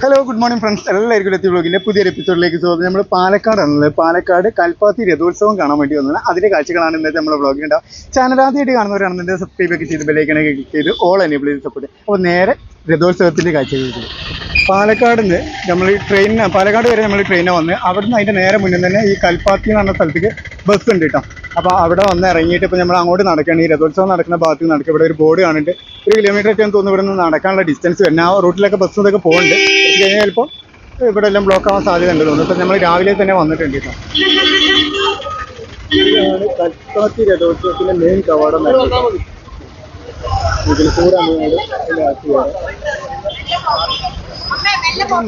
Hello good morning friends എല്ലാവർക്കും എത്തി ബ്ലോഗിന്റെ പുതിയ എപ്പിസോഡിലേക്ക് സ്വാഗതം. നമ്മൾ പാലക്കാടാണുള്ളത് പാലക്കാട് കൽപ്പാത്തി രഥോത്സവം കാണാൻ വേണ്ടി വന്നത് അതിന്റെ കാഴ്ചകളാണ് ഇന്നത്തെ നമ്മുടെ ബ്ലോഗിൽ ഉണ്ടാവും ചാനൽ ആദ്യമായിട്ട് കാണുന്നവരാണെന്നുണ്ടെങ്കിൽ സബ്സ്ക്രൈബ് ഒക്കെ ചെയ്ത് ബെല്ലൈക്കണെ ക്ലിക്ക് ചെയ്ത് ഓൾ എനേബിൾ ചെയ്ത് സപ്പോർട്ട് അപ്പോൾ നേരെ രഥോത്സവത്തിന്റെ കാഴ്ചകൾ പാലക്കാട് നിന്ന് നമ്മൾ ട്രെയിനിന് പാലക്കാട് വരെ നമ്മൾ ട്രെയിനിന് വന്ന് അവിടെ നിന്ന് അതിന്റെ നേരെ മുന്നിൽ തന്നെ ഈ കൽപ്പാത്തി എന്ന് പറഞ്ഞ സ്ഥലത്തേക്ക് ബസ് ഉണ്ട് കേട്ടോ അപ്പോൾ അവിടെ വന്ന് ഇറങ്ങിയിട്ട് ഇപ്പോൾ നമ്മൾ അങ്ങോട്ട് നടക്കുകയാണ്. ഈ രഥോത്സവം നടക്കുന്ന ഭാഗത്ത് നടക്കുക. ഇവിടെ ഒരു ബോർഡ് കാണുന്നുണ്ട് ഒരു കിലോമീറ്റർ ഒക്കെ തോന്നുന്നു ഇവിടെ നിന്ന് നടക്കാനുള്ള ഡിസ്റ്റൻസ് വരുന്നത്. ആ റൂട്ടിലൊക്കെ ബസ് ഇതൊക്കെ പോകുന്നുണ്ട് കഴിഞ്ഞാൽ ചിലപ്പോൾ ഇവിടെ എല്ലാം ബ്ലോക്ക് ആവാൻ സാധ്യത ഉണ്ട് തോന്നുന്നു നമ്മൾ രാവിലെ തന്നെ വന്നിട്ടുണ്ട് കേട്ടോ കൽപ്പാത്തി രഥോത്സവത്തിന്റെ മെയിൻ കവാടം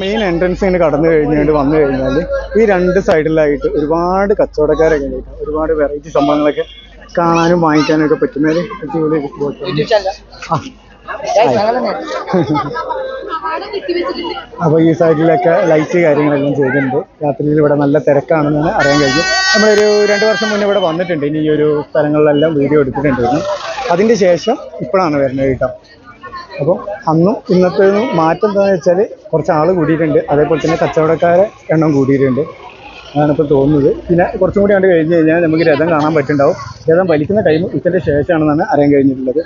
മെയിൻ എൻട്രൻസ് ഇങ്ങനെ കടന്നു കഴിഞ്ഞുകൊണ്ട് വന്നു കഴിഞ്ഞാൽ ഈ രണ്ട് സൈഡിലായിട്ട് ഒരുപാട് കച്ചവടക്കാരൊക്കെ ഉണ്ട് ഒരുപാട് വെറൈറ്റി സംഭവങ്ങളൊക്കെ കാണാനും വാങ്ങിക്കാനും ഒക്കെ പറ്റുന്ന ഒരു അടിപൊളി അപ്പോൾ ഈ സൈഡിലൊക്കെ ലൈറ്റ് കാര്യങ്ങളെല്ലാം ചെയ്തിട്ടുണ്ട്. രാത്രിയിൽ ഇവിടെ നല്ല തിരക്കാണെന്നാണ് അറിയാൻ കഴിഞ്ഞു നമ്മളൊരു രണ്ട് വർഷം മുന്നേ ഇവിടെ വന്നിട്ടുണ്ട്. ഇനി ഈ ഒരു സ്ഥലങ്ങളിലെല്ലാം വീഡിയോ എടുത്തിട്ടുണ്ടായിരുന്നു. അതിന്റെ ശേഷം ഇപ്പോഴാണ് വരുന്നത് കേട്ടോ. അപ്പം അന്നും ഇന്നത്തെ മാറ്റം എന്താണെന്ന് വെച്ചാൽ കുറച്ച് ആൾ കൂടിയിട്ടുണ്ട്. അതേപോലെ തന്നെ കച്ചവടക്കാരെ എണ്ണം കൂടിയിട്ടുണ്ട്. അതാണ് ഇപ്പോൾ തോന്നുന്നത്. പിന്നെ കുറച്ചും കൂടി കണ്ട് കഴിഞ്ഞ് കഴിഞ്ഞാൽ നമുക്ക് രഥം കാണാൻ പറ്റുന്നുണ്ടാവും. രഥം വലിക്കുന്ന ടൈം ഇതിന്റെ ശേഷമാണെന്നാണ് അറിയാൻ കഴിഞ്ഞിട്ടുള്ളത്.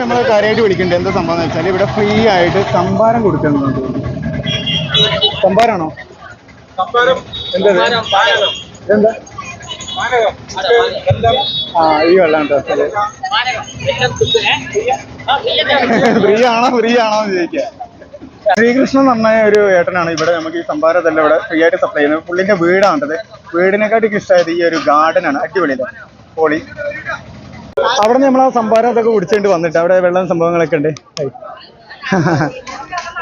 നമ്മൾ കാര്യമായിട്ട് വിളിക്കുന്നുണ്ട് എന്താ സംഭവം എന്ന് വെച്ചാൽ ഇവിടെ ഫ്രീ ആയിട്ട് സംഭാരം കൊടുക്കുന്നുണ്ട് സംഭാരാണോ എന്താ ആ ഈ വെള്ളം ഫ്രീ ആണോ ഫ്രീ ആണോ എന്ന് ചോദിക്കുക ശ്രീകൃഷ്ണൻ നന്നായ ഒരു ഏട്ടനാണ്. ഇവിടെ നമുക്ക് ഈ സംഭാരത്തെല്ലാം ഇവിടെ ഫ്രീ ആയിട്ട് സപ്ലൈ ചെയ്യുന്നത്. പുള്ളിന്റെ വീടാണത് വീടിനെക്കാട്ടിക്ക് ഇഷ്ടമായത് ഈ ഒരു ഗാർഡൻ ആണ്. അടിപൊളിയില്ല പോളി. അവിടെ നമ്മൾ ആ സംഭാരം അതൊക്കെ കുടിച്ചുകൊണ്ട് വന്നിട്ട് അവിടെ വെള്ളം സംഭവങ്ങളൊക്കെ ഉണ്ട്.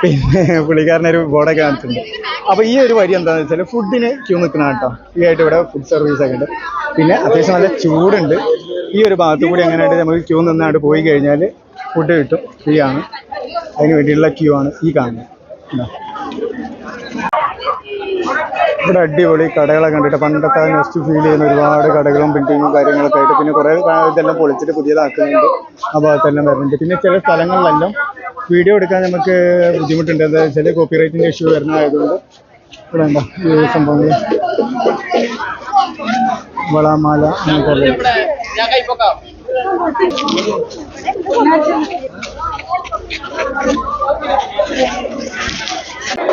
പിന്നെ പുള്ളിക്കാരനൊരു ബോർഡൊക്കെ കാണിച്ചിട്ടുണ്ട്. അപ്പോൾ ഈ ഒരു വരി എന്താണെന്ന് വെച്ചാൽ ഫുഡിന് ക്യൂ നിൽക്കണം കേട്ടോ ഫ്രീ ആയിട്ട് ഇവിടെ ഫുഡ് സർവീസ് ഒക്കെ ഉണ്ട്. പിന്നെ അത്യാവശ്യം നല്ല ചൂടുണ്ട്. ഈ ഒരു ഭാഗത്ത് കൂടി അങ്ങനെയായിട്ട് നമുക്ക് ക്യൂ നിന്നാണ്ട് പോയി കഴിഞ്ഞാൽ ഫുഡ് കിട്ടും. ഫ്രീ ആണ്. അതിന് വേണ്ടിയുള്ള ക്യൂ ആണ് ഈ കാണുന്നത്. ഇവിടെ അടിപൊളി കടകളെ കണ്ടിട്ട് പണ്ടത്തെ നെക്സ്റ്റ് ഫീൽ ചെയ്യുന്ന ഒരുപാട് കടകളും ബിൽഡിങ്ങും കാര്യങ്ങളൊക്കെ ആയിട്ട് പിന്നെ കുറേ ഇതെല്ലാം പൊളിച്ചിട്ട് പുതിയതാക്കുന്നുണ്ട്. ആ ഭാഗത്തെല്ലാം വരുന്നുണ്ട്. പിന്നെ ചില സ്ഥലങ്ങളിലെല്ലാം വീഡിയോ എടുക്കാൻ നമുക്ക് ബുദ്ധിമുട്ടുണ്ട്. എന്താ ചില കോപ്പിറൈറ്റിന്റെ ഇഷ്യൂ വരുന്നതായതുകൊണ്ട് ഇവിടെ എന്താ ഈ സംഭവങ്ങൾ വളമാല അങ്ങനത്തെ എല്ലാം.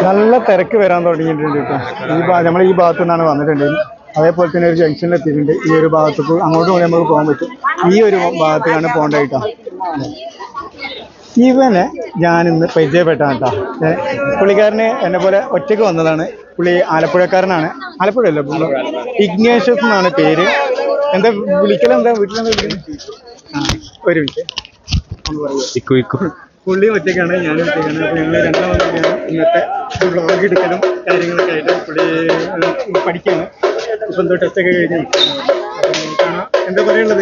നല്ല തിരക്ക് വരാൻ തുടങ്ങിയിട്ടുണ്ട് കേട്ടോ. ഈ നമ്മൾ ഈ ഭാഗത്തു നിന്നാണ് വന്നിട്ടുണ്ട്. അതേപോലെ തന്നെ ഒരു ജംഗ്ഷനിൽ എത്തിയിട്ടുണ്ട്. ഈ ഒരു ഭാഗത്തേക്ക് അങ്ങോട്ടും കൂടി നമുക്ക് പോകാൻ പറ്റും. ഈ ഒരു ഭാഗത്തേക്കാണ് പോകേണ്ടത് കേട്ടോ. ഇവനെ ഞാനിന്ന് പരിചയപ്പെട്ടാണ് കേട്ടോ. പുള്ളിക്കാരന് എന്നെ പോലെ ഒറ്റയ്ക്ക് വന്നതാണ്. പുള്ളി ആലപ്പുഴക്കാരനാണ്. ആലപ്പുഴ പുള്ളി? ഇഗ്നേഷ്യസ് എന്നാണ് പേര്. എന്താ വിളിക്കലെന്താ വീട്ടിലെന്താ വിളിക്കുന്നത് ഒരു മിനിറ്റ്. പുള്ളി ഒറ്റയ്ക്കാണ് ഞാനും ഒറ്റയ്ക്കാണ്. അപ്പോൾ ഞങ്ങൾ രണ്ടാമതാണ് ഇന്നത്തെ വ്ളോഗ് എടുക്കലും കാര്യങ്ങളൊക്കെ ആയിട്ട് പുള്ളി പഠിക്കുകയാണ് ഇപ്പം എന്തോ ടെസ്റ്റ് കഴിഞ്ഞ്. എന്താ പറയുക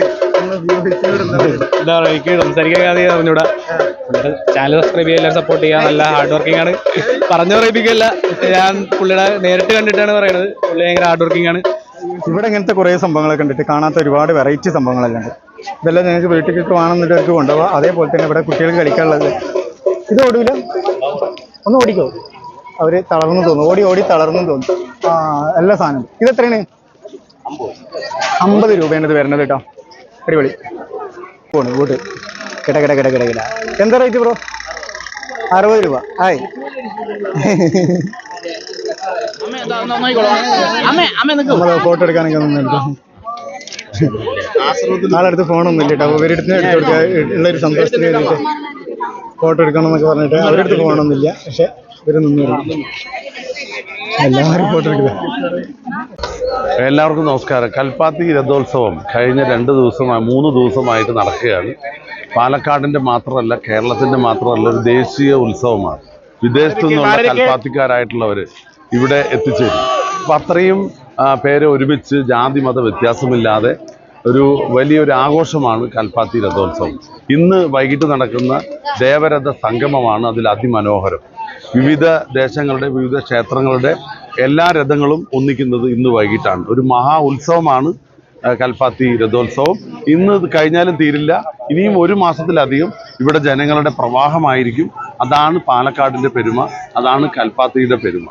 എനിക്ക് സംസാരിക്കാൻ കാര്യം അറിഞ്ഞൂടാ. ചാനൽ സബ്സ്ക്രൈബ് ചെയ്യാൻ സപ്പോർട്ട് ചെയ്യാൻ നല്ല ഹാർഡ് വർക്കിംഗ് ആണ്. പറഞ്ഞു പറയിപ്പിക്കല്ല. ഞാൻ പുള്ളിയുടെ നേരിട്ട് കണ്ടിട്ടാണ് പറയുന്നത് പുള്ളി ഭയങ്കര ഹാർഡ് വർക്കിംഗ് ആണ്. ഇവിടെ ഇങ്ങനത്തെ കുറേ സംഭവങ്ങളൊക്കെ കണ്ടിട്ട് കാണാത്ത ഒരുപാട് വെറൈറ്റി സംഭവങ്ങളെല്ലാം ഉണ്ട്. ഇതെല്ലാം നിങ്ങൾക്ക് വീട്ടിലേക്ക് വേണമെന്നിട്ട് കൊണ്ടുപോകാം അതേപോലെ തന്നെ ഇവിടെ കുട്ടികൾക്ക് കളിക്കാനുള്ളത്. ഇത് ഓടൂല? ഒന്ന് ഓടിക്കോ. അവർ തളർന്നു തോന്നും ഓടി ഓടി തളർന്നു തോന്നും ആ എല്ലാ സാധനം ഇത് എത്രയാണ്? അമ്പത് രൂപയാണ് ഇത് വരുന്നത് കേട്ടോ. അടിപൊളി. പോണു കൂട്ട് കിട കിട കിട കിട കിട. എന്താ റേറ്റ് ബ്രോ അറുപത് രൂപ. ആയി. ഫോട്ടോ എടുക്കാനൊക്കെ നിന്നിട്ട് ആളടുത്ത് ഫോണൊന്നും ഇല്ല കേട്ടോ ഇവരെടുത്ത് എടുത്ത് കൊടുക്കുക. ഉള്ള ഒരു സന്തോഷത്തിന് വേണ്ടിയിട്ട് ഫോട്ടോ എടുക്കണം എന്നൊക്കെ പറഞ്ഞിട്ട് അവരെടുത്ത് ഫോണൊന്നുമില്ല. പക്ഷെ ഇവർ നിന്നു എല്ലാവരും ഫോട്ടോ എടുക്കുക എല്ലാവർക്കും നമസ്കാരം. കൽപ്പാത്തി രഥോത്സവം കഴിഞ്ഞ രണ്ട് ദിവസമായി മൂന്ന് ദിവസമായിട്ട് നടക്കുകയാണ്. പാലക്കാടിന്റെ മാത്രമല്ല കേരളത്തിന്റെ മാത്രമല്ല ഒരു ദേശീയ ഉത്സവമാണ്. വിദേശത്തു നിന്നുള്ള കൽപ്പാത്തിക്കാരായിട്ടുള്ളവർ ഇവിടെ എത്തിച്ചേരും. അപ്പം അത്രയും പേര് ഒരുമിച്ച് ജാതി മത വ്യത്യാസമില്ലാതെ ഒരു വലിയൊരു ആഘോഷമാണ് കൽപ്പാത്തി രഥോത്സവം. ഇന്ന് വൈകിട്ട് നടക്കുന്ന ദേവരഥ സംഗമമാണ് അതിൽ അതിമനോഹരം. വിവിധ ദേശങ്ങളുടെ വിവിധ ക്ഷേത്രങ്ങളുടെ എല്ലാ രഥങ്ങളും ഒന്നിക്കുന്നത് ഇന്ന് വൈകിട്ടാണ്. ഒരു മഹാ ഉത്സവമാണ് കൽപ്പാത്തി രഥോത്സവം. ഇന്ന് കഴിഞ്ഞാലും തീരില്ല. ഇനിയും ഒരു മാസത്തിലധികം ഇവിടെ ജനങ്ങളുടെ പ്രവാഹമായിരിക്കും. അതാണ് പാലക്കാടിന്റെ പെരുമ. അതാണ് കൽപ്പാത്തിയുടെ പെരുമ.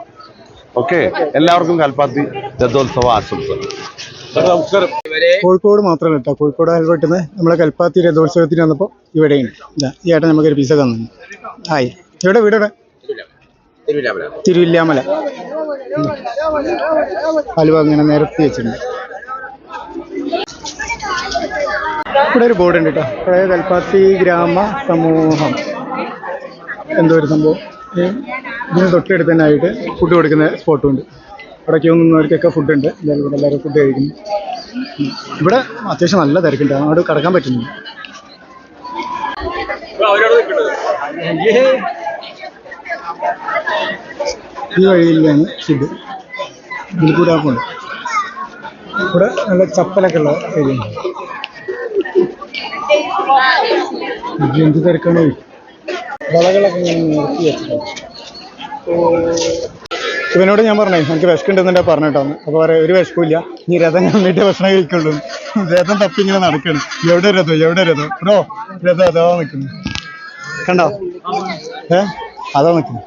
ഓക്കെ എല്ലാവർക്കും കൽപ്പാത്തി രഥോത്സവ ആശംസകൾ. കോഴിക്കോട് മാത്രമല്ല കേട്ടോ. കോഴിക്കോട് അയൽവട്ടുന്ന നമ്മളെ കൽപ്പാത്തി രഥോത്സവത്തിന് വന്നപ്പോൾ ഇവിടെയുണ്ട് ഇതാ ഈ ഏട്ടൻ നമുക്കൊരു പിസ തന്നു. ആയി. ഇവിടെ വീട് എവിടെ തിരുവില്ലാമല. ഹലുവ അങ്ങനെ നിരത്തി വെച്ചിട്ടുണ്ട്. ഇവിടെ ഒരു ബോർഡ് ഉണ്ട് കേട്ടോ. അതായത് കൽപ്പാത്തി ഗ്രാമ സമൂഹം. എന്തോ ഒരു സംഭവം. ഇതിന് തൊട്ടടുത്ത് തന്നെ ആയിട്ട് ഫുഡ് കൊടുക്കുന്ന സ്പോട്ടും ഉണ്ട്. അവിടെ ക്യൂ ഫുഡ് ഉണ്ട്. എല്ലാവരും ഇവിടെ എല്ലാവരും ഫുഡ് കഴിക്കുന്നു. ഇവിടെ അത്യാവശ്യം നല്ല തിരക്കുണ്ട്. അവിടെ കിടക്കാൻ പറ്റുന്നു ഈ വഴിയിലാണ് ഫുഡ് ഇതിൽ കൂടെ ആക്കുന്നത് ഇവിടെ നല്ല ചപ്പലൊക്കെ ഉള്ള ഏരിയ എന്ത് തിരക്കാണ്? വളകളൊക്കെ നിർത്തി വെച്ചിട്ടുണ്ട്. ഇവനോട് ഞാൻ പറഞ്ഞു എനിക്ക് വിശക്കുണ്ടെന്നെ പറഞ്ഞിട്ടാന്ന്. അപ്പോൾ പറയാം ഒരു വിശക്കില്ല. നീ രഥം കണ്ടിട്ട് ഭക്ഷണം കഴിക്കുള്ളൂ. രഥം തപ്പി ഇങ്ങനെ നടക്കണം. എവിടെ രഥം? എവിടെ രഥം? ബ്രോ രഥം അതാ നിൽക്കുന്നു. കണ്ടോ? ഏ? അതാ നിൽക്കുന്നു.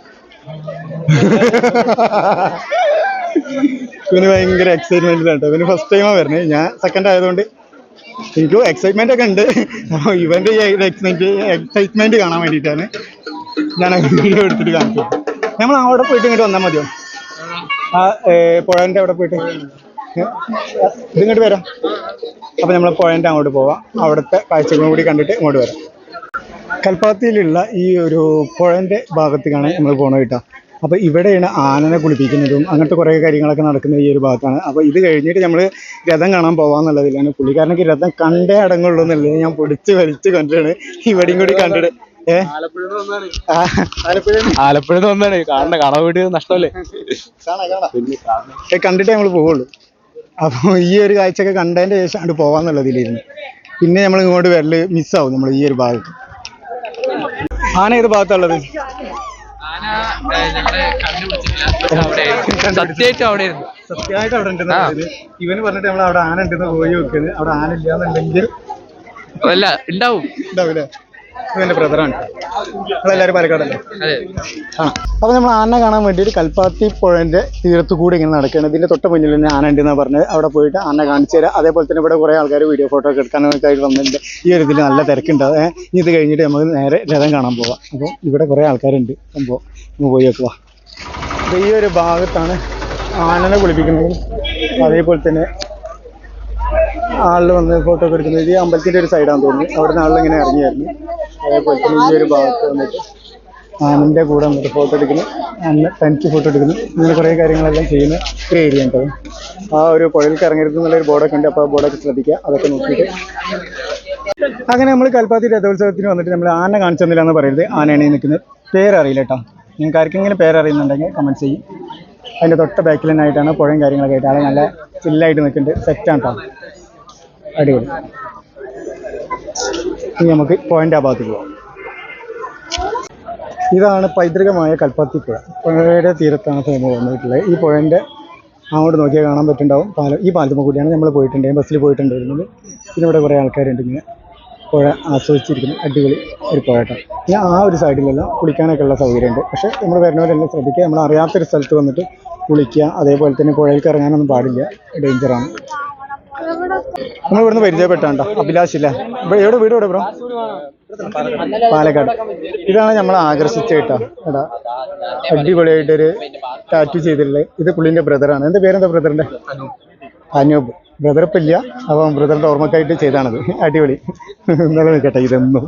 ഇവന് ഭയങ്കര എക്സൈറ്റ്മെന്റ് കേട്ടോ. ഇവന് ഫസ്റ്റ് ടൈമാണ് വരുന്നത് ഞാൻ സെക്കൻഡ് ആയതുകൊണ്ട് എനിക്കും എക്സൈറ്റ്മെന്റ് ഒക്കെ ഉണ്ട്. ഇവന്റെ എക്സൈറ്റ്മെന്റ് കാണാൻ വേണ്ടിയിട്ടാണ്. ഞാൻ വീഡിയോ എടുത്തിട്ട് കാണിച്ചു നമ്മൾ അവിടെ പോയിട്ട് ഇങ്ങോട്ട് വന്നാൽ മതിയോ? ആ പുഴേന്റെ അവിടെ പോയിട്ട്. ഇതിങ്ങോട്ട് വരാം. അപ്പോൾ നമ്മൾ പുഴന്റെ അങ്ങോട്ട് പോവാം. അവിടുത്തെ കാഴ്ചകളും കൂടി കണ്ടിട്ട് ഇങ്ങോട്ട് വരാം. കൽപ്പാത്തിയിലുള്ള ഈ ഒരു പുഴന്റെ ഭാഗത്തേക്കാണ് നമ്മൾ പോകണം കേട്ടോ. അപ്പോൾ ഇവിടെയാണ് ആനനെ കുളിപ്പിക്കുന്നതും അങ്ങനത്തെ കുറേ കാര്യങ്ങളൊക്കെ നടക്കുന്ന ഈ ഒരു ഭാഗത്താണ്. അപ്പോൾ ഇത് കഴിഞ്ഞിട്ട് നമ്മൾ രഥം കാണാൻ പോവാന്നുള്ളതിലാണ് പുള്ളിക്കാരനൊക്കെ രഥം കണ്ടേ അടങ്ങുള്ളൂ എന്നുള്ളത് ഞാൻ പിടിച്ച് വലിച്ച് കണ്ടിട്ടാണ് ഇവിടെയും കൂടി കണ്ടിട്ട് ആലപ്പുഴ ആലപ്പുഴ വന്നാണ് കാണണ്ട കാണാൻ വേണ്ടി നഷ്ടമല്ലേ? കണ്ടിട്ടേ നമ്മൾ പോവുള്ളൂ. അപ്പോൾ ഈ ഒരു കാഴ്ചയൊക്കെ കണ്ടതിന്റെ ശേഷം അങ്ങോട്ട് പോവാന്നുള്ളതിലിരുന്നു പിന്നെ നമ്മൾ ഇങ്ങോട്ട് വരൽ മിസ്സാവും നമ്മൾ ഈ ഒരു ഭാഗത്ത്. ആന ഏത് ഭാഗത്തുള്ളത്? സത്യമായിട്ടും അവിടെ സത്യമായിട്ട് അവിടെ ഉണ്ടെന്ന്. ഇവന് പറഞ്ഞിട്ട് നമ്മൾ അവിടെ ആന ഉണ്ടെന്ന് പോയി വെക്കുന്നത് അവിടെ ആന ഇല്ലാന്നുണ്ടെങ്കിൽ അല്ല ഉണ്ടാവും. ഉണ്ടാവില്ലേ? ഇവന്റെ ബ്രദറാണ്. നമ്മളെല്ലാവരും പാലക്കാടല്ലേ? ആ. അപ്പോൾ നമ്മൾ ആന കാണാൻ വേണ്ടിയിട്ട് കൽപ്പാത്തി പുഴന്റെ തീരത്ത് കൂടി ഇങ്ങനെ നടക്കുകയാണ്. ഇതിന്റെ തൊട്ട് മുന്നിൽ തന്നെ ആന ഉണ്ടെന്നാണ് പറഞ്ഞത്. അവിടെ പോയിട്ട് ആന കാണിച്ചു തരാം. അതേപോലെ തന്നെ ഇവിടെ കുറേ ആൾക്കാർ വീഡിയോ ഫോട്ടോ ഒക്കെ എടുക്കാനൊക്കെ ആയിട്ട് വന്നിട്ടുണ്ട്. ഈ ഒരു ഇതിൽ നല്ല തിരക്കുണ്ടാവും. ഏഹ് ഇനി ഇത് കഴിഞ്ഞിട്ട് നമുക്ക് നേരെ രഥം കാണാൻ പോവാം. അപ്പോൾ ഇവിടെ കുറേ ആൾക്കാരുണ്ട്. സംഭവം നമുക്ക് പോയി വെക്കുക ഈ ഒരു ഭാഗത്താണ് ആനനെ കുളിപ്പിക്കുന്നത്. അതേപോലെ തന്നെ ആളിൽ വന്ന് ഫോട്ടോ ഒക്കെ എടുക്കുന്നത്. ഈ അമ്പലത്തിന്റെ ഒരു സൈഡാന്ന് തോന്നുന്നു. അവിടെ നിന്ന് ആളിങ്ങനെ ഇറങ്ങിയായിരുന്നു. അതേപോലെ തന്നെ ഈ ഒരു ഭാഗത്ത് വന്നിട്ട് ആനന്റെ കൂടെ വന്നിട്ട് ഫോട്ടോ എടുക്കുന്നു. ആന തനിച്ച് ഫോട്ടോ എടുക്കുന്നു. ഇങ്ങനെ കുറേ കാര്യങ്ങളെല്ലാം ചെയ്യുന്ന ഒരു ഏരിയ ഉണ്ട് ആ ഒരു പുഴയിലേക്ക് ഇറങ്ങരുത് എന്നുള്ളൊരു ബോർഡൊക്കെ ഉണ്ട്. അപ്പോൾ ആ ബോർഡൊക്കെ ശ്രദ്ധിക്കുക. അതൊക്കെ നോക്കിയിട്ട്. അങ്ങനെ നമ്മൾ കൽപ്പാത്തി രഥോത്സവത്തിന് വന്നിട്ട് നമ്മൾ ആന കാണിച്ചു തന്നില്ലാന്ന് പറയരുത്. ആനയാണ് നിൽക്കുന്നത്. പേരറിയില്ല കേട്ടോ നിങ്ങൾക്ക് ആർക്കെങ്കിലും പേരറിയുന്നുണ്ടെങ്കിൽ കമന്റ് ചെയ്യും. അതിന്റെ തൊട്ട ബാക്കിൽ തന്നെ ആയിട്ടാണ് പുഴയും കാര്യങ്ങളൊക്കെ ആയിട്ട്. ആളെ നല്ല ചില്ലായിട്ട് നിൽക്കുന്നുണ്ട്. സെറ്റാണ് കേട്ടോ അടിപൊളി. ഇനി നമുക്ക് പോയിന്റ് ആ ഭാഗത്ത് പോവാം. ഇതാണ് പൈതൃകമായ കൽപ്പാത്തി പുഴ. പുഴയുടെ തീരത്താണ് നമ്മൾ വന്നിട്ടുള്ളത്. ഈ പുഴന്റെ അങ്ങോട്ട് നോക്കിയാൽ കാണാൻ പറ്റുന്നുണ്ടാവും. പാലം ഈ പാലത്തുമ്പോൾ കൂടിയാണ് നമ്മൾ പോയിട്ടുണ്ടെങ്കിൽ ബസ്സിൽ പോയിട്ടുണ്ടായിരുന്നത്. പിന്നെ ഇവിടെ കുറേ ആൾക്കാരുണ്ട് ഇങ്ങനെ പുഴ ആസ്വദിച്ചിരിക്കുന്നു അടിപൊളി ഒരു പുഴട്ടം പിന്നെ ആ ഒരു സൈഡിലെല്ലാം കുളിക്കാനൊക്കെ ഉള്ള സൗകര്യമുണ്ട്. പക്ഷേ നമ്മൾ വരുന്നവരെല്ലാം ശ്രദ്ധിക്കുക. നമ്മൾ അറിയാത്തൊരു സ്ഥലത്ത് വന്നിട്ട് കുളിക്കുക. അതേപോലെ തന്നെ പുഴയിൽ ഇറങ്ങാനൊന്നും പാടില്ല. ഡേഞ്ചറാണ് നമ്മൾ ഇവിടുന്ന് പരിചയപ്പെട്ടാണ്ടോ? അഭിലാഷ് ഇല്ല ഇവിടെ എവിടെ വീട് എവിടെ ബ്രോ പാലക്കാട്. ഇതാണ് നമ്മളെ ആകർഷിച്ച കേട്ടോ എടാ അടിപൊളിയായിട്ടൊരു ടാറ്റു ചെയ്തിട്ടുള്ളത്. ഇത് പുള്ളിന്റെ ബ്രദറാണ് എന്റെ പേരെന്താ ബ്രദറിന്റെ അനൂപ്. ബ്രദർ ഇപ്പം ഇല്ല. അപ്പം ബ്രദറിന്റെ ഓർമ്മക്കായിട്ട് ചെയ്താണത്. അടിപൊളി. ഇന്നലെ നിൽക്കട്ടെ ഇതൊന്നും.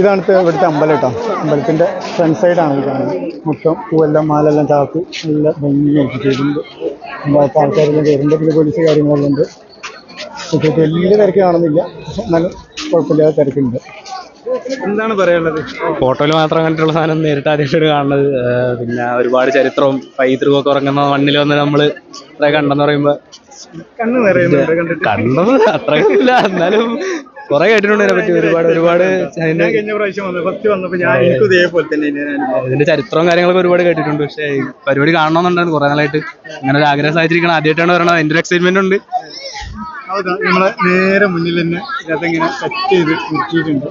ഇതാണ് ഇവിടുത്തെ അമ്പലം കേട്ടോ. അമ്പലത്തിന്റെ ഫ്രണ്ട് സൈഡാണ് ഈ കാണുന്നത് മൊത്തം പൂവെല്ലാം മാലെല്ലാം ചാർത്തി നല്ല ഭംഗിയായിട്ട് ചെയ്തിട്ടുണ്ട്. അമ്പലത്തെ ആൾക്കാർ വരുമ്പോൾ പിന്നെ പോലീസ് കാര്യങ്ങളുണ്ട് ഉണ്ട്. പക്ഷേ വലിയ തിരക്ക് കാണുന്നില്ല. പക്ഷെ എന്നാലും കുഴപ്പമില്ലാതെ തിരക്കുണ്ട്. എന്താണ് പറയാനുള്ളത്? ഫോട്ടോയിൽ മാത്രം കണ്ടിട്ടുള്ള സാധനം നേരിട്ട് ആദ്യമായിട്ടാണ് കാണുന്നത്. പിന്നെ ഒരുപാട് ചരിത്രവും പൈതൃകവും ഒക്കെ ഉറങ്ങുന്ന മണ്ണിൽ വന്ന് നമ്മൾ ഇത്ര കണ്ടെന്ന് പറയുമ്പോൾ കണ്ണ് കണ്ടത് അത്രയില്ല എന്നാലും കുറെ കേട്ടിട്ടുണ്ട് ഇതിനെ പറ്റി ഒരുപാട് ഒരുപാട് ഞാൻ അതിന്റെ കഴിഞ്ഞ പ്രാവശ്യം വന്നു ഫസ്റ്റ് വന്നപ്പോ ഞാൻ എനിക്കും ഇതേപോലെ തന്നെ ഇതിന്റെ ചരിത്രവും കാര്യങ്ങളൊക്കെ ഒരുപാട് കേട്ടിട്ടുണ്ട്. പക്ഷേ പരിപാടി കാണണമെന്നുണ്ടായിരുന്നു കുറെ നാളായിട്ട് അങ്ങനെ ഒരു ആഗ്രഹം സാധിച്ചിരിക്കണം ആദ്യമായിട്ടാണ് പറയണത്. അതിന്റെ ഒരു എക്സൈറ്റ്മെന്റ് ഉണ്ട്. അതാ നമ്മളെ നേരെ മുന്നിൽ തന്നെ ഇങ്ങനെ സെറ്റ് ചെയ്ത് നിർത്തിയിട്ടുണ്ട്.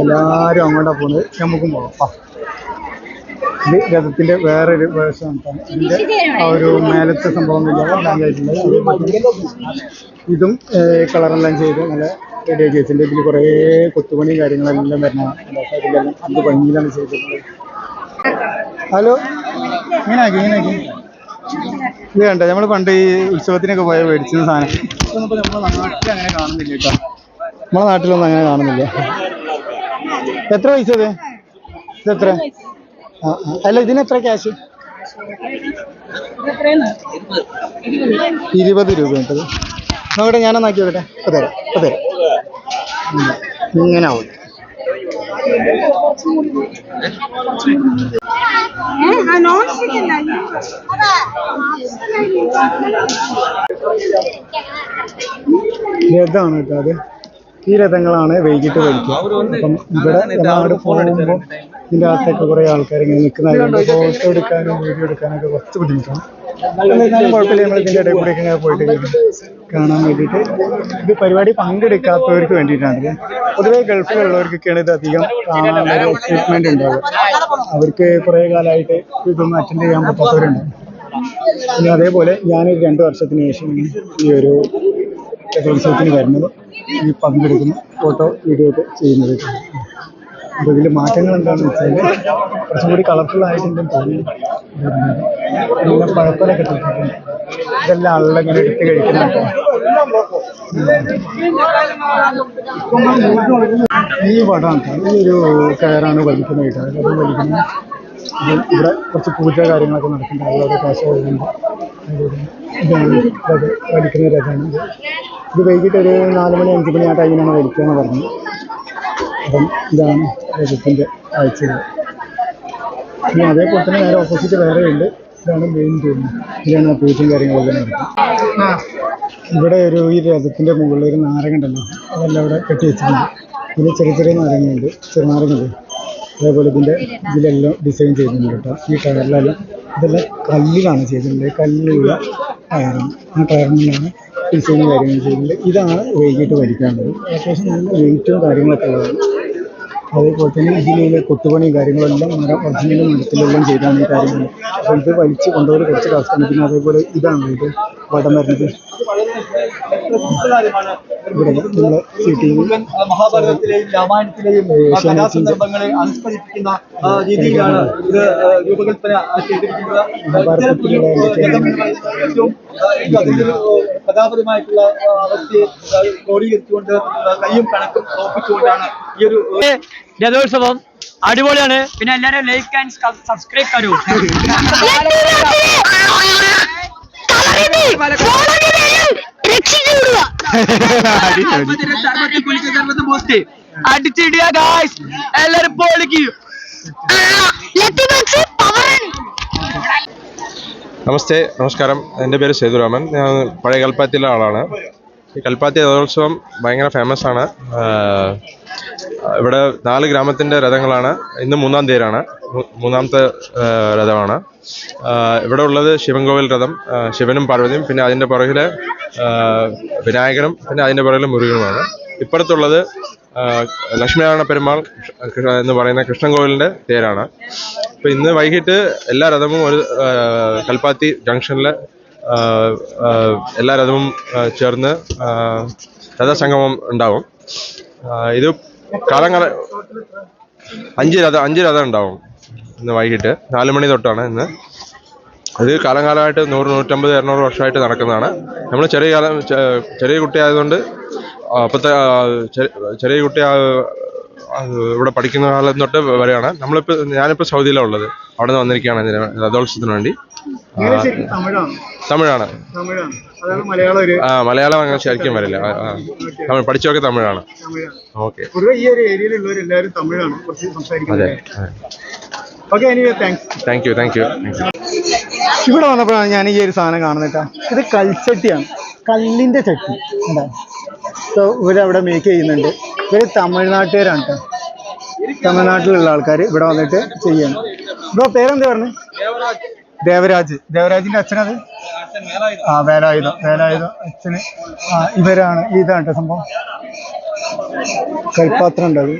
എല്ലാരും അങ്ങോട്ടാ പോകുന്നത് നമുക്കും പോകാം. ഇത് രഥത്തിന്റെ വേറൊരു വേഷം ഇതിന്റെ ആ ഒരു മേലത്തെ സംഭവം ഇതും കളറെല്ലാം ചെയ്ത് നല്ല റെഡിയാക്കി വെച്ചിട്ടുണ്ട് ഇതിൽ കുറേ കൊത്തുപണിയും കാര്യങ്ങളെല്ലാം വരണം. ഇതിലെല്ലാം അത് ഭംഗിയിലാണ് ചെയ്തിട്ടുള്ളത്. ഹലോ? ഇങ്ങനെയാക്കി ഇങ്ങനെയാക്കി ഇത് കണ്ട? നമ്മൾ പണ്ട് ഈ ഉത്സവത്തിനൊക്കെ പോയ മേടിച്ചിരുന്ന സാധനം. ഇതൊന്നും നമ്മുടെ നാട്ടിൽ അങ്ങനെ കാണുന്നില്ല കേട്ടോ. നമ്മളെ നാട്ടിലൊന്നും അങ്ങനെ കാണുന്നില്ല. എത്ര പൈസ ഇത് എത്ര. അല്ല ഇതിന് എത്ര ക്യാഷ് ഇരുപത് രൂപ ഉണ്ടത് നോക്കട്ടെ ഞാനൊന്ന് ആക്കി നോക്കട്ടെ തരാം ഉം. ഇങ്ങനെ ആവും. രഥമാണ് കേട്ടോ അത്. ഈ രഥങ്ങളാണ് വൈകിട്ട് വലിക്കുക അപ്പം ഇവിടെ ഫോൺ പോകുമ്പോൾ ഇതിന്റെ അകത്തൊക്കെ കുറേ ആൾക്കാർ ഇങ്ങനെ നിൽക്കുന്ന ഫോട്ടോ എടുക്കാനും വീഡിയോ എടുക്കാനൊക്കെ കുറച്ച് ബുദ്ധിമുട്ടാണ്. എന്നാലും കുഴപ്പമില്ല നമ്മൾ ഇതിന്റെ ഇടയിൽ കൂടെ ഇങ്ങനെ പോയിട്ട്. കാണാൻ വേണ്ടിയിട്ട് ഇത് പരിപാടി പങ്കെടുക്കാത്തവർക്ക് വേണ്ടിയിട്ടാണ് പൊതുവേ ഗൾഫിലുള്ളവർക്കൊക്കെയാണ് ഇത് അധികം കാണാനുള്ള എക്സൈറ്റ്മെന്റ് ഉണ്ടാവുക. അവർക്ക് കുറേ കാലമായിട്ട് ഇതൊന്നും അറ്റൻഡ് ചെയ്യാൻ പറ്റാത്തവരുണ്ട്. പിന്നെ അതേപോലെ ഞാനൊരു രണ്ട് വർഷത്തിന് ശേഷം ഈ ഒരു രഥോത്സവത്തിന് വരുന്നത് ഈ പങ്കെടുക്കുന്ന ഫോട്ടോ വീഡിയോ ഒക്കെ ചെയ്യുന്നത് അപ്പോൾ ഇതിൽ മാറ്റങ്ങൾ എന്താണെന്ന് വെച്ചാൽ കുറച്ചും കൂടി കളർഫുൾ ആയിട്ടുണ്ടെന്ന് തോന്നി നല്ല പഴക്കൊലൊക്കെ ഇതെല്ലാം ആളുകൾ ഇങ്ങനെ എടുത്ത് കഴിക്കുന്നുണ്ട്. ഈ വടം ഈ ഒരു കയറാണ് വലിക്കുന്നത് കേട്ടോ. അത് വലിക്കുന്നത് ഇവിടെ കുറച്ച് പൂജ കാര്യങ്ങളൊക്കെ നടക്കുന്നുണ്ട്. അതുപോലെ കാശ് അത് വലിക്കുന്ന രഥമാണ്. ഇത് വൈകിട്ട് ഒരു നാല് മണി അഞ്ച് മണി ആ ടൈമിനാണ് വലിക്കുക എന്ന് പറഞ്ഞത് അപ്പം ഇതാണ് രജത്തിന്റെ കാഴ്ചകൾ. പിന്നെ അതേപോലെ തന്നെ നേരെ ഓപ്പോസിറ്റ് വേറെ ഉണ്ട്. ഇതാണ് മെയിൻ തോന്നുന്നത് ഇതിലാണ് പൂജയും കാര്യങ്ങളൊക്കെ നടക്കുന്നത്. ഇവിടെ ഒരു ഈ രഥത്തിന്റെ മുകളിൽ ഒരു നാരങ്ങ ഉണ്ടല്ലോ. അതെല്ലാം ഇവിടെ കെട്ടി വെച്ചിട്ടുണ്ട്. പിന്നെ ചെറിയ ചെറിയ നാരങ്ങയുണ്ട്. ചെറുനാരങ്ങയുണ്ട് അതേപോലെ ഇതിന്റെ ഇതിലെല്ലാം ഡിസൈൻ ചെയ്തിട്ടുണ്ട് കേട്ടോ. ഈ ടയറിലെല്ലാം ഇതെല്ലാം കല്ലിലാണ് ചെയ്തിട്ടുള്ളത്. കല്ലിലുള്ള ടയറാണ്. ആ ടയറിലാണ് ഡിസൈനും കാര്യങ്ങളും ചെയ്തിട്ടുണ്ട് ഇതാണ് വൈകിട്ട് വലിക്കാനുള്ളത് അത്യാവശ്യം നല്ല വെയിറ്റും കാര്യങ്ങളൊക്കെ ഉള്ളതാണ്. അതേപോലെ തന്നെ ഇതിലുള്ള കൊത്തുപണിയും കാര്യങ്ങളെല്ലാം മരം ഒറിജിനലും മരത്തിലെല്ലാം ചെയ്താണ് ഈ കാര്യങ്ങൾ. അപ്പോൾ ഇത് വലിച്ച് കൊണ്ടുപോയി കുറച്ച് ടാസ്ക്കാണ് പിന്നെ അതേപോലെ ഇതാണ് ഇത് വടം വരുന്നത് ഇവിടെ നമ്മളെ വി മഹാഭാരതത്തിലെയും രാമായണത്തിലെയും കഥാ സന്ദർഭങ്ങളെ അനുസ്മരിപ്പിക്കുന്ന രീതിയിലാണ് ഇത് രൂപകൽപ്പന ചെയ്തിരിക്കുന്നത്. കഥാപരമായിട്ടുള്ള അവസ്ഥയെ ക്രോഡീകരിച്ചുകൊണ്ട് കയ്യും കണക്കും ഓർപ്പിച്ചുകൊണ്ടാണ് ഈ ഒരു രഥോത്സവം അടിപൊളിയാണ്. പിന്നെ എല്ലാരും ലൈക്ക് ആൻഡ് സബ്സ്ക്രൈബ് പൊളിക്ക്. നമസ്തേ നമസ്കാരം. എന്റെ പേര് സേതുരാമൻ. ഞാൻ പഴയ കൽപ്പാത്തിയിലെ ആളാണ്. കൽപ്പാത്തി രഥോത്സവം ഭയങ്കര ഫേമസ് ആണ്. ഇവിടെ നാല് ഗ്രാമത്തിന്റെ രഥങ്ങളാണ്. ഇന്ന് മൂന്നാം തീയതിയാണ്. മൂന്നാമത്തെ രഥമാണ്. ഇവിടെ ഉള്ളത് ശിവൻകോവിൽ രഥം. ശിവനും പാർവതിയും പിന്നെ അതിന്റെ പുറകിൽ വിനായകനും പിന്നെ അതിന്റെ പുറകിൽ മുരുകനുമാണ്. ഇപ്പുറത്തുള്ളത് ലക്ഷ്മിനാരായണ പെരുമാൾ എന്ന് പറയുന്ന കൃഷ്ണൻകോവിലിന്റെ തേരാണ് അപ്പോൾ ഇന്ന് വൈകിട്ട് എല്ലാ രഥവും ഒരു കൽപ്പാത്തി ജംഗ്ഷനിൽ എല്ലാ അതും ചേർന്ന് രഥസംഗമം ഉണ്ടാവും. ഇത് കാലങ്ങള അഞ്ച് രഥം അഞ്ച് രഥം ഉണ്ടാവും ഇന്ന് വൈകിട്ട്. നാല് മണി തൊട്ടാണ് ഇന്ന്. ഇത് കാലകാലമായിട്ട് നൂറ് നൂറ്റമ്പത് ഇരുന്നൂറ് വർഷമായിട്ട് നടക്കുന്നതാണ്. നമ്മൾ ചെറിയ കാലം ചെറിയ കുട്ടിയായതുകൊണ്ട് അപ്പത്തെ ചെറിയ കുട്ടി ഇവിടെ പഠിക്കുന്ന കാലം തൊട്ട് വരെയാണ്. നമ്മളിപ്പോൾ ഞാനിപ്പോൾ സൗദിയിലാണ് ഉള്ളത്. അവിടെ നിന്ന് വന്നിരിക്കുകയാണ് രഥോത്സവത്തിന് വേണ്ടി. തമിഴാണ്. ആ മലയാളം അങ്ങനെ ശരിക്കും വരില്ല. തമിഴ് പഠിച്ചൊക്കെ തമിഴാണ്. ഓക്കെ. അതെ താങ്ക് യു താങ്ക് യു ഇവിടെ വന്നപ്പോഴാണ് ഞാൻ ഈ ഒരു സാധനം കാണുന്നത് ഇത് കൽച്ചട്ടിയാണ്. കല്ലിന്റെ ചട്ടി. എന്താ? സോ ഇവരവിടെ മേക്ക് ചെയ്യുന്നുണ്ട്. ഇവർ തമിഴ്നാട്ടുകാരാണ് കേട്ടോ. തമിഴ്നാട്ടിലുള്ള ആൾക്കാർ ഇവിടെ വന്നിട്ട് ചെയ്യണം. ബ്രോ പേരെന്താ പറഞ്ഞു? ദേവരാജ്. ദേവരാജിന്റെ അച്ഛനത്? ആ വേലായുധം വേലായുധം അച്ഛന്. ആ ഇവരാണ് ഇതാണ് സംഭവം. കൽപ്പാത്രം ഉണ്ട് അത്.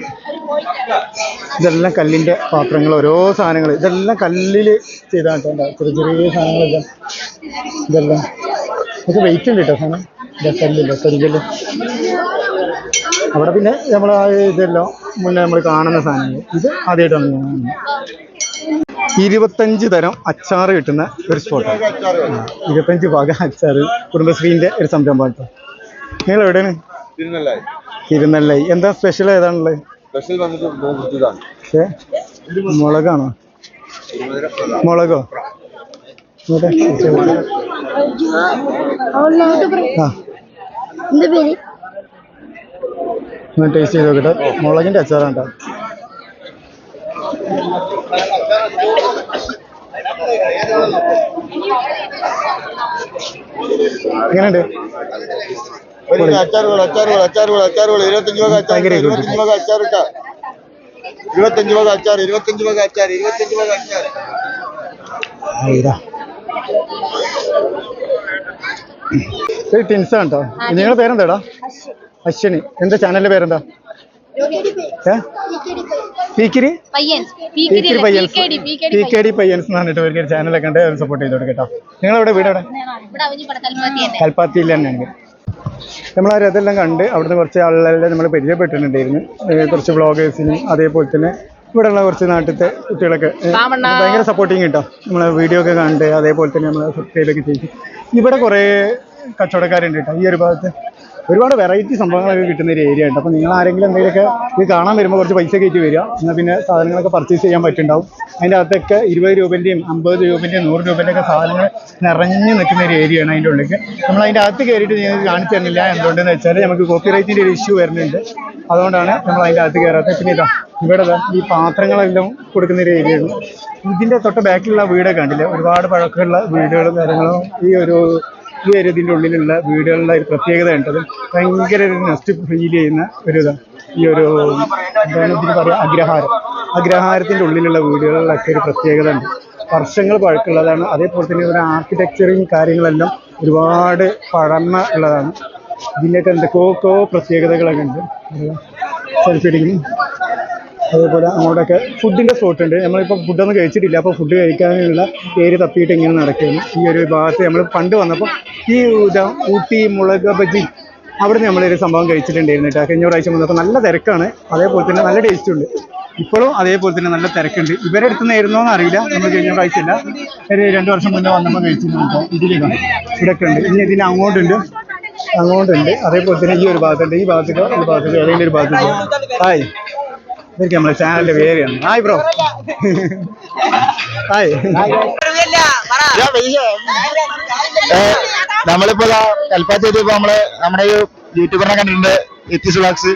ഇതെല്ലാം കല്ലിന്റെ പാത്രങ്ങൾ ഓരോ സാധനങ്ങൾ. ഇതെല്ലാം കല്ലിൽ ചെയ്താണ്. ചെറിയ ചെറിയ സാധനങ്ങളെല്ലാം. ഇതെല്ലാം. ഇതൊക്കെ വെയിറ്റ് ഉണ്ട് കേട്ടോ സാധനം. കല്ലില്ല കരികല്ല്. അവിടെ പിന്നെ നമ്മൾ ഇതെല്ലാം മുന്നേ നമ്മൾ കാണുന്ന സാധനങ്ങൾ. ഇത് ആദ്യമായിട്ടാണ് കാണുന്നത്. ഇരുപത്തഞ്ച് തരം അച്ചാർ കിട്ടുന്ന ഒരു സ്പോട്ടാണ് ഇരുപത്തഞ്ച് ഭാഗ അച്ചാർ കുടുംബശ്രീന്റെ ഒരു സംരംഭം കേട്ടോ നിങ്ങൾ എവിടെയാണ്? തിരുനെല്ലായി. എന്താ സ്പെഷ്യൽ ഏതാണുള്ളത്? സ്പെഷ്യൽ വന്നിട്ട് മുളകാണോ? മുളകോ? ഒന്ന് ടേസ്റ്റ് ചെയ്ത് നോക്കട്ടെ. മുളകിന്റെ അച്ചാറാണ് കേട്ടോ എങ്ങനെയുണ്ട്? അച്ചാറുകൾ അച്ചാറുകൾ അച്ചാറുകൾ അച്ചാറുകൾ. ഇരുപത്തഞ്ച് വക ഭയങ്കര ഇരുപത്തഞ്ച്. വക അച്ചാർ ഇട്ടാ. ഇരുപത്തഞ്ച് വക അച്ചാർ ഇരുപത്തഞ്ച് വക അച്ചാർ ഇരുപത്തഞ്ച് വക അച്ചാർ ഇതാ ഇത് ടിൻസാണ് കേട്ടോ. നിങ്ങളുടെ പേരെന്താടാ അശ്വിനി. എന്താ ചാനലിന്റെ പേരെന്താ? Peekiri? Peekiri Payyans. P K D Payyans എന്ന് പറഞ്ഞിട്ട് ഒരു ചാനലൊക്കെ ഉണ്ട് സപ്പോർട്ട് ചെയ്തോട് കേട്ടോ. നിങ്ങളെവിടെ വീട് എവിടെ? കൽപ്പാത്തിയിൽ തന്നെയാണ് നമ്മൾ ആ രഥമെല്ലാം കണ്ട് അവിടുന്ന് കുറച്ച് ആളുകളെല്ലാം നമ്മൾ പരിചയപ്പെട്ടിട്ടുണ്ടായിരുന്നു. കുറച്ച് വ്ളോഗേഴ്സിനും അതേപോലെ തന്നെ ഇവിടെയുള്ള കുറച്ച് നാട്ടിലത്തെ കുട്ടികളൊക്കെ. ഭയങ്കര സപ്പോർട്ടിങ് കേട്ടോ. നമ്മളെ വീഡിയോ ഒക്കെ കണ്ട് അതേപോലെ തന്നെ നമ്മൾ സബ്സ്ക്രൈബ് ഒക്കെ ചെയ്ത്. ഇവിടെ കുറേ കച്ചവടക്കാരുണ്ട് കേട്ടോ. ഈ ഒരു ഭാഗത്ത് ഒരുപാട് വെറൈറ്റി സംഭവങ്ങളൊക്കെ കിട്ടുന്ന ഒരു ഏരിയ ഉണ്ട്. അപ്പോൾ നിങ്ങൾ ആരെങ്കിലും എന്തെങ്കിലുമൊക്കെ ഇത് കാണാൻ വരുമ്പോൾ കുറച്ച് പൈസ കയറ്റി വരിക. എന്നാൽ പിന്നെ സാധനങ്ങളൊക്കെ പർച്ചേസ് ചെയ്യാൻ പറ്റുന്നുണ്ടാവും അതിന്റെ അകത്തൊക്കെ ഇരുപത് രൂപന്റെയും അമ്പത് രൂപന്റെയും നൂറ് രൂപന്റെ ഒക്കെ സാധനങ്ങൾ നിറഞ്ഞു നിൽക്കുന്ന ഒരു ഏരിയ ആണ് അതിന്റെ ഉള്ളിൽ നമ്മൾ അതിന്റെ അകത്ത് കയറിയിട്ട് നിങ്ങൾക്ക് കാണിച്ചു തന്നില്ല എന്തുകൊണ്ടെന്ന് വെച്ചാൽ നമുക്ക് കോപ്പിറൈറ്റിന്റെ ഒരു ഇഷ്യൂ വരുന്നുണ്ട്. അതുകൊണ്ടാണ് നമ്മൾ അതിന്റെ അകത്ത് കയറാത്തത്. പിന്നെ ഇതാ ഇവിടെ ഈ പാത്രങ്ങളെല്ലാം കൊടുക്കുന്ന ഒരു ഏരിയയാണ് ഇതിന്റെ തൊട്ട് ബാക്കിലുള്ള വീടൊക്കെ കണ്ടില്ലേ? ഒരുപാട് പഴക്കമുള്ള വീടുകളും കാര്യങ്ങളും ഈ ഒരു ഈ ഒരു ഇതിന്റെ ഉള്ളിലുള്ള വീടുകളുടെ ഒരു പ്രത്യേകത ഉണ്ടത് ഭയങ്കര ഒരു നെസ്റ്റ് ഫീൽ ചെയ്യുന്ന ഒരു ഇതാണ്. ഈ ഒരു എന്താണ് പറയുക അഗ്രഹാരം. അഗ്രഹാരത്തിന്റെ ഉള്ളിലുള്ള വീടുകളിലൊക്കെ ഒരു പ്രത്യേകത ഉണ്ട്. വർഷങ്ങൾ പഴക്കമുള്ളതാണ്. അതേപോലെ തന്നെ ഒരു ആർക്കിടെക്ചറും കാര്യങ്ങളെല്ലാം ഒരുപാട് പഴമ ഉള്ളതാണ്. ഇതിന്റെയൊക്കെ എന്തൊക്കെയോ പ്രത്യേകതകളൊക്കെ ഉണ്ട്. സെൽഫി അടിക്കുന്നു അതേപോലെ അങ്ങോട്ടൊക്കെ ഫുഡിന്റെ സ്പോട്ട് ഉണ്ട്. നമ്മളിപ്പോൾ ഫുഡൊന്നും കഴിച്ചിട്ടില്ല. അപ്പോൾ ഫുഡ് കഴിക്കാനുള്ള ഏരി തപ്പിയിട്ട് ഇങ്ങനെ നടക്കുന്നു. ഈ ഒരു ഭാഗത്ത് നമ്മൾ പണ്ട് വന്നപ്പോൾ ഈ ഊട്ടി മുളക് ബജി അവിടെ നിന്ന് നമ്മളൊരു സംഭവം കഴിച്ചിട്ടുണ്ടായിരുന്നു കേട്ടോ. കഴിഞ്ഞ പ്രാവശ്യം വന്നപ്പോൾ നല്ല തിരക്കാണ്. അതേപോലെ തന്നെ നല്ല ടേസ്റ്റ് ഉണ്ട്. ഇപ്പോഴും അതേപോലെ തന്നെ നല്ല തിരക്കുണ്ട്. ഇവരെ അടുത്ത് നിന്നായിരുന്നോ എന്ന് അറിയില്ല. നമ്മൾ കഴിഞ്ഞ പ്രാവശ്യമില്ല ഒരു രണ്ട് വർഷം മുന്നേ വന്നപ്പോൾ കഴിച്ചിട്ടുണ്ട് ഇതിലേക്കാണ് ഇവിടെയൊക്കെ ഉണ്ട്. ഇനി ഇതിന് അങ്ങോട്ടുണ്ട്. അങ്ങോട്ടുണ്ട്. അതേപോലെ തന്നെ ഈ ഒരു ഭാഗത്തുണ്ട്. ഈ ഭാഗത്തേക്കോ? ഈ ഭാഗത്തേക്കോ? ഏതെങ്കിലും ഒരു ഭാഗത്തുണ്ട് ഹായ്. ഇതൊക്കെ നമ്മുടെ ചാനലിന്റെ പേരാണ്. ഹായ് ബ്രോ ഹായ് നമ്മളിപ്പോ കൽപ്പാത്തി എത്തിയപ്പോ നമ്മൾ നമ്മുടെ ഒരു യൂട്യൂബറിനെ കണ്ടിട്ടുണ്ട് എത്തിസ് സുഭാക്സ്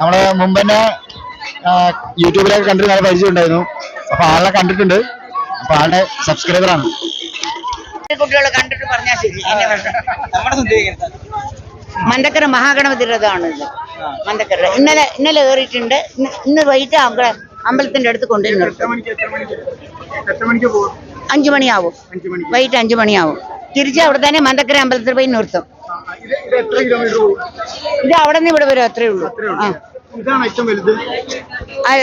നമ്മൾ മുമ്പ് തന്നെ യൂട്യൂബിലൊക്കെ കണ്ടിട്ട് നല്ല പരിചയം ഉണ്ടായിരുന്നു. അപ്പൊ ആളെ കണ്ടിട്ടുണ്ട്. അപ്പൊ ആളുടെ സബ്സ്ക്രൈബറാണ് കുട്ടികൾ കണ്ടിട്ട് പറഞ്ഞാൽ ശരി. എന്നെ വേണ്ട. മന്തക്കര മഹാഗണപതി രഥമാണ് ഇത് മന്തക്കര ഇന്നലെ ഇന്നലെ കയറിയിട്ടുണ്ട്. ഇന്ന് വൈകിട്ട് അവിടെ അമ്പലത്തിന്റെ അടുത്ത് കൊണ്ടുവരുന്നു അഞ്ചു മണിയാവും. വൈകിട്ട് അഞ്ചു മണിയാവും. തിരിച്ച് അവിടെ തന്നെ മന്തക്കര അമ്പലത്തിൽ പോയി നിർത്തും. ഇത് അവിടെ നിന്ന് ഇവിടെ വരും അത്രേ ഉള്ളൂ. ആ.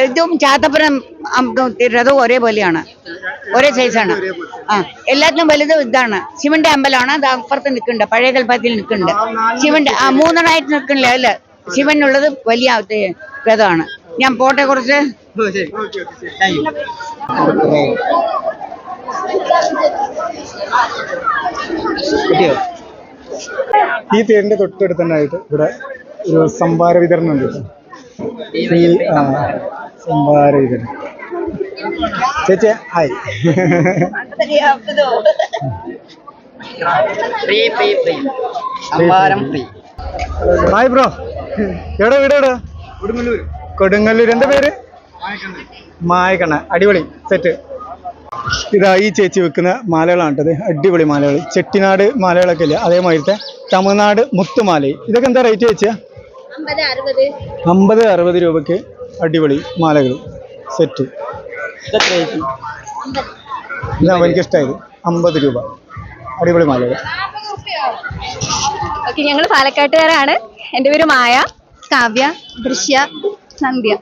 ഇതും ചാത്തപ്പുരം രഥവും ഒരേപോലെയാണ് ഒരേ സൈസാണ് ആ എല്ലാത്തിനും വലുത് ഇതാണ്. ശിവന്റെ അമ്പലമാണ്. അത് അപ്പുറത്ത് നിൽക്കുന്നുണ്ട്. പഴയ കൽപ്പാത്തിയിൽ നിൽക്കുന്നുണ്ട്. ശിവന്റെ ആ മൂന്നെണ്ണമായിട്ട് നിൽക്കണില്ല അല്ല? ശിവനുള്ളത് വലിയ ഇത് രഥമാണ് ഞാൻ പോട്ടെ കുറച്ച്. ഈ തേരിന്റെ തൊട്ടടുത്തന്നായിട്ട് ഇവിടെ ഒരു സംഭാര വിതരണം ഉണ്ട് സംഭാര വിതരണം. ചേച്ചി ഹായ് ഹായ് ബ്രോ എവിടെ വീട് എവിടെ? കൊടുങ്ങല്ലൂർ കൊടുങ്ങല്ലൂർ എന്താ പേര്? മായക്കണ്ണ അടിപൊളി. സെറ്റ് ഇതാ ഈ ചേച്ചി വെക്കുന്ന മാലകളാണ് കേട്ടത് അടിപൊളി മാലകൾ ചെട്ടിനാട് മാലകളൊക്കെ ഇല്ല? അതേമാതിരത്തെ തമിഴ്നാട് മുത്തുമാല ഇതൊക്കെ എന്താ റേറ്റ് ചേച്ചിയാ? അമ്പത് അറുപത്. രൂപക്ക് അടിപൊളി മാലകൾ സെറ്റ് ഇതാണ് എനിക്ക് ഇഷ്ടമായത് അമ്പത് രൂപ. അടിപൊളി മാലകൾ ഓക്കെ ഞങ്ങൾ പാലക്കാട്ടുകാരാണ്. എന്റെ പേര് മായ. കാവ്യ ദൃശ്യ സന്ധ്യ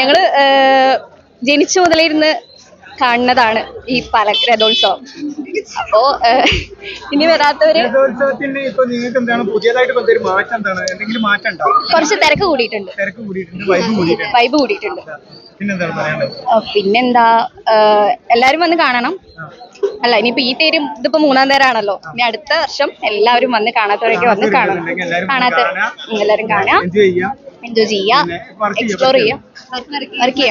ഞങ്ങൾ ജനിച്ചു മുതലിരുന്ന് കാണുന്നതാണ് ഈ പാല രഥോത്സവം. അപ്പോ ഇനി വരാത്തവര് കുറച്ച് തിരക്ക് കൂടിയിട്ടുണ്ട്. വൈബ് കൂടിയിട്ടുണ്ട്. പിന്നെന്താ എല്ലാരും വന്ന് കാണണം. അല്ല ഇനിയിപ്പോ ഈ തേരും ഇതിപ്പോ മൂന്നാം തേരാണല്ലോ. ഇനി അടുത്ത വർഷം എല്ലാവരും വന്ന് കാണാത്തവരൊക്കെ വന്ന് കാണണം. കാണാത്ത എല്ലാരും കാണാം. എൻജോയ് ചെയ്യാം. എൻജോയ് ചെയ്യാം? എക്സ്പ്ലോർ ചെയ്യാം. വർക്ക്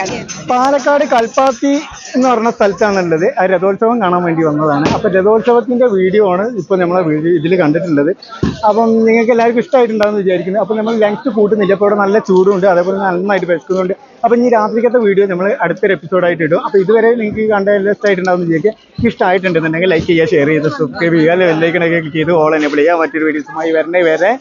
പാലക്കാട് കൽപ്പാത്തി എന്ന് പറഞ്ഞ സ്ഥലത്താണുള്ളത്. ആ രഥോത്സവം കാണാൻ വേണ്ടി വന്നതാണ്. അപ്പൊ രഥോത്സവത്തിന്റെ വീഡിയോ ആണ് ഇപ്പൊ നമ്മളെ വീഡിയോ ഇതിൽ കണ്ടിട്ടുള്ളത്. അപ്പം നിങ്ങൾക്ക് എല്ലാവർക്കും ഇഷ്ടമായിട്ടുണ്ടാവും വിചാരിക്കുന്നു. അപ്പൊ നമ്മൾ ലെങ്ത് കൂട്ടുന്നില്ല. അപ്പോൾ ഇവിടെ നല്ല ചൂടുണ്ട്. അതേപോലെ നന്നായിട്ട് വിശക്കുന്നുണ്ട്. അപ്പൊ ഇനി രാത്രിക്കത്തെ വീഡിയോ നമ്മൾ അടുത്തൊരു എപ്പിസോഡായിട്ട് ഇടും. അപ്പൊ ഇതുവരെ നിങ്ങൾക്ക് കണ്ട ഇഷ്ടമായിട്ടുണ്ടാവും വിചാരിക്കുക. ഇഷ്ടമായിട്ടുണ്ടെന്നുണ്ടെങ്കിൽ ലൈക്ക് ചെയ്യുക ഷെയർ ചെയ്ത് സബ്സ്ക്രൈബ് ചെയ്യുക അല്ലെങ്കിൽ ബെല്ലൈക്കണൊക്കെ ക്ലിക്ക് ചെയ്ത് ഓൾ എനേബിൾ ചെയ്യുക. മറ്റൊരു വീഡിയോസുമായി വരണേ വരെ